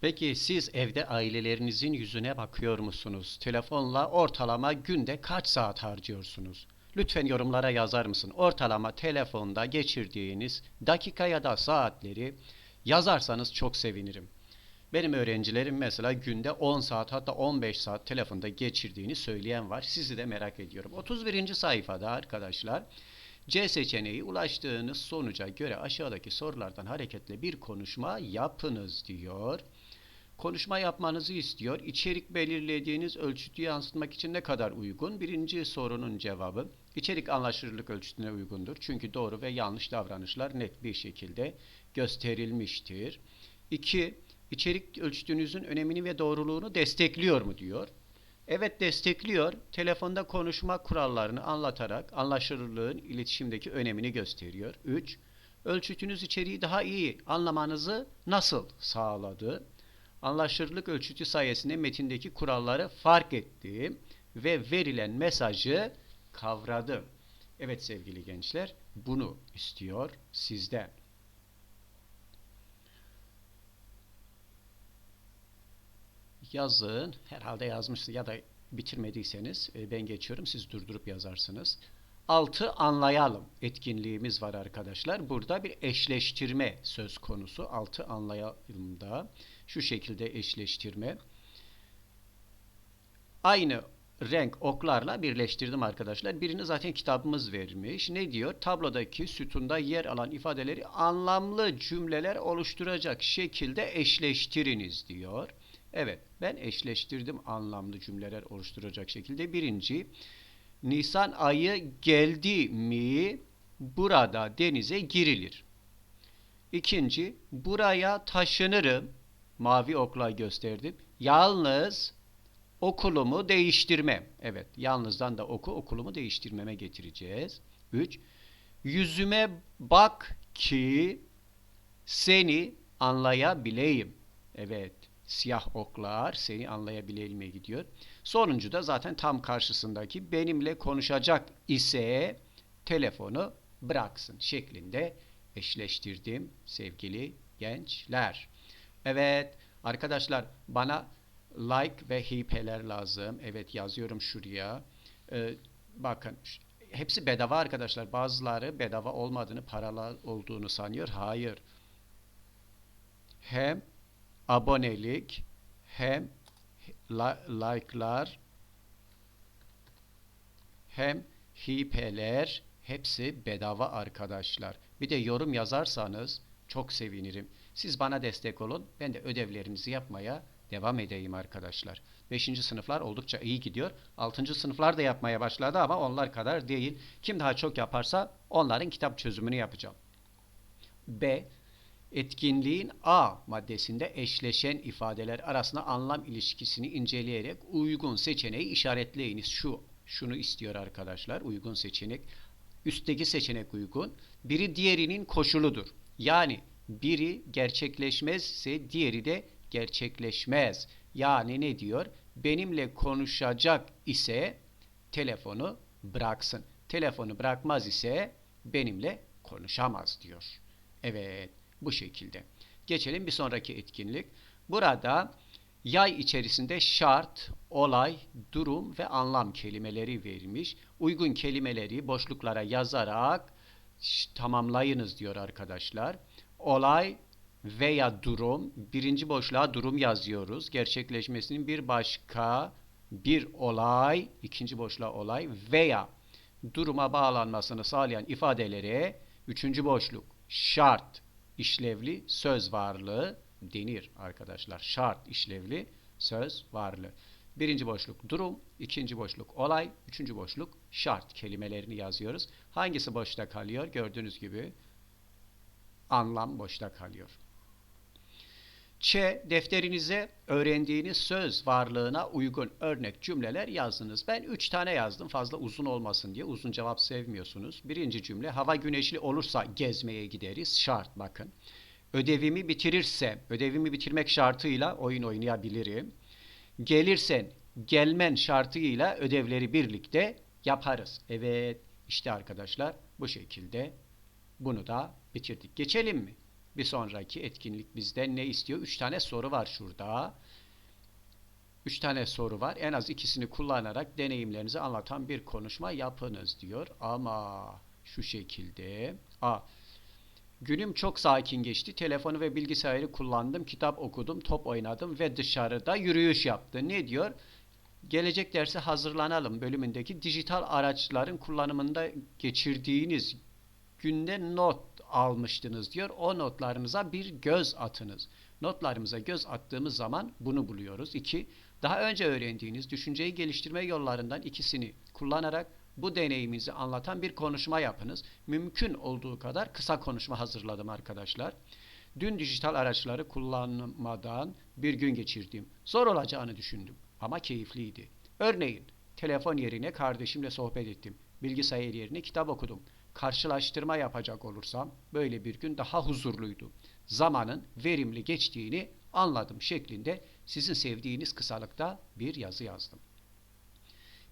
Peki siz evde ailelerinizin yüzüne bakıyor musunuz? Telefonla ortalama günde kaç saat harcıyorsunuz? Lütfen yorumlara yazar mısın? Ortalama telefonda geçirdiğiniz dakika ya da saatleri yazarsanız çok sevinirim. Benim öğrencilerim mesela günde 10 saat hatta 15 saat telefonda geçirdiğini söyleyen var. Sizi de merak ediyorum. 31. sayfada arkadaşlar C seçeneği ulaştığınız sonuca göre aşağıdaki sorulardan hareketle bir konuşma yapınız diyor. Konuşma yapmanızı istiyor. İçerik belirlediğiniz ölçütü yansıtmak için ne kadar uygun? Birinci sorunun cevabı içerik anlaşılırlık ölçütüne uygundur. Çünkü doğru ve yanlış davranışlar net bir şekilde gösterilmiştir. İki, içerik ölçütünüzün önemini ve doğruluğunu destekliyor mu diyor. Evet destekliyor. Telefonda konuşma kurallarını anlatarak anlaşılırlığın iletişimdeki önemini gösteriyor. 3. Ölçütünüz içeriği daha iyi anlamanızı nasıl sağladı? Anlaşılırlık ölçütü sayesinde metindeki kuralları fark etti ve verilen mesajı kavradı. Evet sevgili gençler, bunu istiyor sizden. Yazın, herhalde yazmışsınız ya da bitirmediyseniz e, ben geçiyorum, siz durdurup yazarsınız. Altı anlayalım etkinliğimiz var arkadaşlar. Burada bir eşleştirme söz konusu. Altı anlayalımda şu şekilde eşleştirme. Aynı renk oklarla birleştirdim arkadaşlar. Birini zaten kitabımız vermiş. Ne diyor? Tablodaki sütunda yer alan ifadeleri anlamlı cümleler oluşturacak şekilde eşleştiriniz diyor. Evet, ben eşleştirdim anlamlı cümleler oluşturacak şekilde. Birinci, Nisan ayı geldi mi burada denize girilir. İkinci, buraya taşınırım. Mavi okla gösterdim. Yalnız okulumu değiştirmem. Evet, yalnızdan da oku okulumu değiştirmeme getireceğiz. Üç, yüzüme bak ki seni anlayabileyim. Evet, siyah oklar seni anlayabileyime gidiyor. Sonuncu da zaten tam karşısındaki benimle konuşacak ise telefonu bıraksın şeklinde eşleştirdim sevgili gençler. Evet arkadaşlar bana like ve hipeler lazım. Evet yazıyorum şuraya. Ee, bakın hepsi bedava arkadaşlar. Bazıları bedava olmadığını, paralı olduğunu sanıyor. Hayır. Hem abonelik hem like'lar hem hipeler hepsi bedava arkadaşlar. Bir de yorum yazarsanız çok sevinirim. Siz bana destek olun. Ben de ödevlerinizi yapmaya devam edeyim arkadaşlar. 5. sınıflar oldukça iyi gidiyor. 6. sınıflar da yapmaya başladı ama onlar kadar değil. Kim daha çok yaparsa onların kitap çözümünü yapacağım. B. Etkinliğin A maddesinde eşleşen ifadeler arasında anlam ilişkisini inceleyerek uygun seçeneği işaretleyiniz. Şu şunu istiyor arkadaşlar. Uygun seçenek. Üstteki seçenek uygun. Biri diğerinin koşuludur. Yani biri gerçekleşmezse diğeri de gerçekleşmez. Yani ne diyor? Benimle konuşacak ise telefonu bıraksın. Telefonu bırakmaz ise benimle konuşamaz diyor. Evet. Bu şekilde. Geçelim bir sonraki etkinlik. Burada yay içerisinde şart, olay, durum ve anlam kelimeleri verilmiş. Uygun kelimeleri boşluklara yazarak tamamlayınız diyor arkadaşlar. Olay veya durum, birinci boşluğa durum yazıyoruz. Gerçekleşmesinin bir başka bir olay, ikinci boşluğa olay veya duruma bağlanmasını sağlayan ifadelere üçüncü boşluk şart, işlevli söz varlığı denir arkadaşlar. Şart işlevli söz varlığı. Birinci boşluk durum, ikinci boşluk olay, üçüncü boşluk şart kelimelerini yazıyoruz. Hangisi boşta kalıyor? Gördüğünüz gibi anlam boşta kalıyor. Ç. Defterinize öğrendiğiniz söz varlığına uygun örnek cümleler yazdınız. Ben 3 tane yazdım fazla uzun olmasın diye. Uzun cevap sevmiyorsunuz. Birinci cümle hava güneşli olursa gezmeye gideriz. Şart bakın. Ödevimi bitirirsem, ödevimi bitirmek şartıyla oyun oynayabilirim. Gelirsen, gelmen şartıyla ödevleri birlikte yaparız. Evet, işte arkadaşlar bu şekilde bunu da bitirdik. Geçelim mi? Bir sonraki etkinlik bizden ne istiyor? Üç tane soru var şurada. Üç tane soru var. En az ikisini kullanarak deneyimlerinizi anlatan bir konuşma yapınız diyor. Ama şu şekilde. A. Günüm çok sakin geçti. Telefonu ve bilgisayarı kullandım. Kitap okudum, top oynadım ve dışarıda yürüyüş yaptı. Ne diyor? Gelecek derse hazırlanalım bölümündeki dijital araçların kullanımında geçirdiğiniz günde not almıştınız diyor. O notlarınıza bir göz atınız. Notlarımıza göz attığımız zaman bunu buluyoruz. 2. Daha önce öğrendiğiniz düşünceyi geliştirme yollarından ikisini kullanarak bu deneyiminizi anlatan bir konuşma yapınız. Mümkün olduğu kadar kısa konuşma hazırladım arkadaşlar. Dün dijital araçları kullanmadan bir gün geçirdim. Zor olacağını düşündüm ama keyifliydi. Örneğin telefon yerine kardeşimle sohbet ettim. Bilgisayar yerine kitap okudum. Karşılaştırma yapacak olursam böyle bir gün daha huzurluydu. Zamanın verimli geçtiğini anladım şeklinde sizin sevdiğiniz kısalıkta bir yazı yazdım.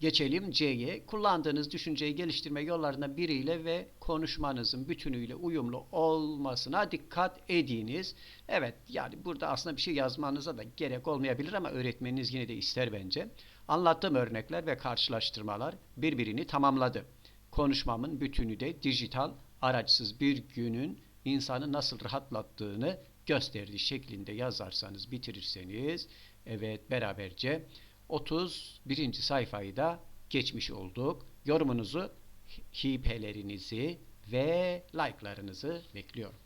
Geçelim C'ye. Kullandığınız düşünceyi geliştirme yollarından biriyle ve konuşmanızın bütünüyle uyumlu olmasına dikkat ediniz. Evet yani burada aslında bir şey yazmanıza da gerek olmayabilir ama öğretmeniniz yine de ister bence. Anlattığım örnekler ve karşılaştırmalar birbirini tamamladı. Konuşmamın bütünü de dijital araçsız bir günün insanı nasıl rahatlattığını gösterdiği şeklinde yazarsanız bitirirseniz evet beraberce 31. sayfayı da geçmiş olduk. Yorumunuzu, hipelerinizi ve like'larınızı bekliyorum.